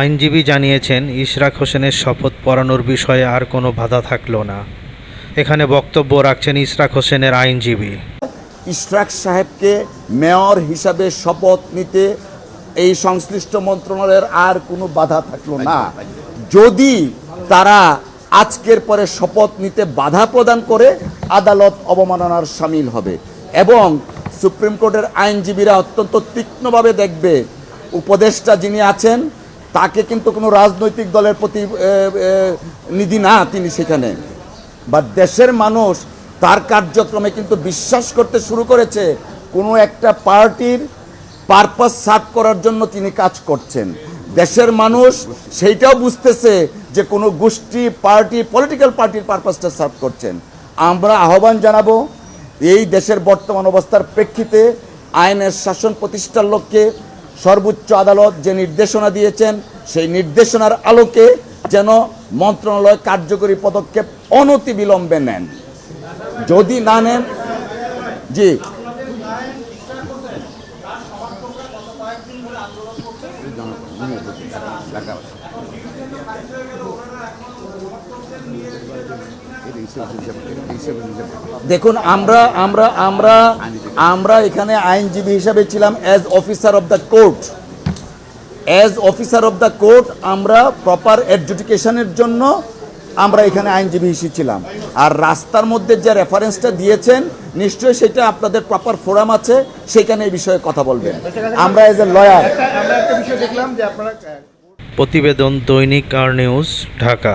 আইনজীবী জানিয়েছেন, ইশরাক হোসেনের শপথ পড়ানোর বিষয়ে আর কোনো বাধা থাকল না। এখানে বক্তব্য রাখছেন ইশরাক হোসেনের আইনজীবী। ইশরাক সাহেবকে মেয়র হিসাবে শপথ নিতে এই সংশ্লিষ্ট মন্ত্রণালয়ের আর কোনো বাধা থাকল না। যদি তারা আজকের পরে শপথ নিতে বাধা প্রদান করে, আদালত অবমাননার সামিল হবে এবং সুপ্রিম কোর্টের আইনজীবীরা অত্যন্ত তীক্ষ্ণভাবে দেখবে। উপদেষ্টা যিনি আছেন তাকে কিন্তু কোনো রাজনৈতিক দলের প্রতি নিধি না তিনি সেখানে। বা দেশের মানুষ তার কার্যক্রমে কিন্তু বিশ্বাস করতে শুরু করেছে, কোনো একটা পার্টির পারপাস সার্ভ করার জন্য তিনি কাজ করছেন। দেশের মানুষ সেইটাও বুঝতেছে যে কোনো গোষ্ঠী, পার্টি পলিটিক্যাল পার্টির পারপাসটা সার্ভ করছেন। আমরা আহ্বান জানাব, এই দেশের বর্তমান অবস্থার প্রেক্ষিতে আইনের শাসন প্রতিষ্ঠার লক্ষ্যে সর্বোচ্চ আদালত যে নির্দেশনা দিয়েছেন, সেই নির্দেশনার আলোকে যেন মন্ত্রণালয় কার্যকরী পদক্ষেপ অনতি বিলম্বে নেন। যদি না নেন, জি। দেখুন আমরা আমরা আমরা আমরা এখানে আইনজীবী হিসাবে ছিলাম as officer of the court as officer of the court আমরা প্রপার এডজুডিকেশনের জন্য আমরা এখানে আইনজীবী হিসেবে ছিলাম। আর রাস্তার মধ্যে যে রেফারেন্সটা দিয়েছেন নিশ্চয়ই সেটা আপনাদের প্রপার ফোরাম আছে সেখানে এই বিষয়ে কথা বলবেন। আমরা এজ এ লয়ার আমরা একটা বিষয় দেখলাম যে আপনারা প্রতিবেদন দৈনিক আর নিউজ ঢাকা।